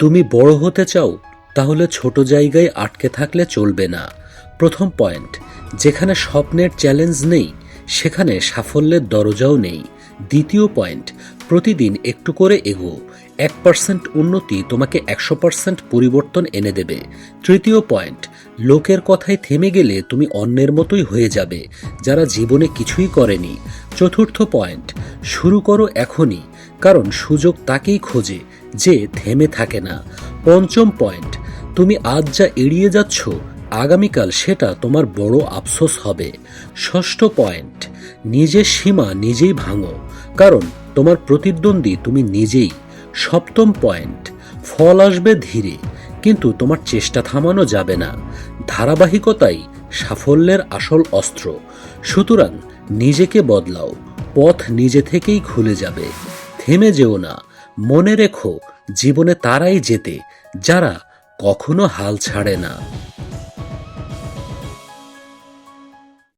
তুমি বড় হতে চাও, তাহলে ছোট জায়গায় আটকে থাকলে চলবে না। প্রথম পয়েন্ট, যেখানে স্বপ্নের চ্যালেঞ্জ নেই, সেখানে সাফল্যের দরজাও নেই। দ্বিতীয় পয়েন্ট, প্রতিদিন একটু করে এগো, এক পার্সেন্ট উন্নতি তোমাকে একশো পার্সেন্ট পরিবর্তন এনে দেবে। তৃতীয় পয়েন্ট, লোকের কথায় থেমে গেলে তুমি অন্যের মতোই হয়ে যাবে, যারা জীবনে কিছুই করেনি। চতুর্থ পয়েন্ট, শুরু করো এখনই, কারণ সুযোগ তাকেই খোঁজে যে থেমে থাকে না। পঞ্চম পয়েন্ট, তুমি আজ যা এড়িয়ে যাচ্ছ, আগামীকাল সেটা তোমার বড় আফসোস হবে। ষষ্ঠ পয়েন্ট, নিজের সীমা নিজেই ভাঙো, কারণ তোমার প্রতিদ্বন্দ্বী তুমি নিজেই। সপ্তম পয়েন্ট, ফল আসবে ধীরে, কিন্তু তোমার চেষ্টা থামানো যাবে না। ধারাবাহিকতাই সাফল্যের আসল অস্ত্র। সুতরাং নিজেকে বদলাও, পথ নিজে থেকেই খুলে যাবে। থেমে যেও না। মনে রেখো জীবনে তারাই যেতে যারা কখনো হাল ছাড়ে না।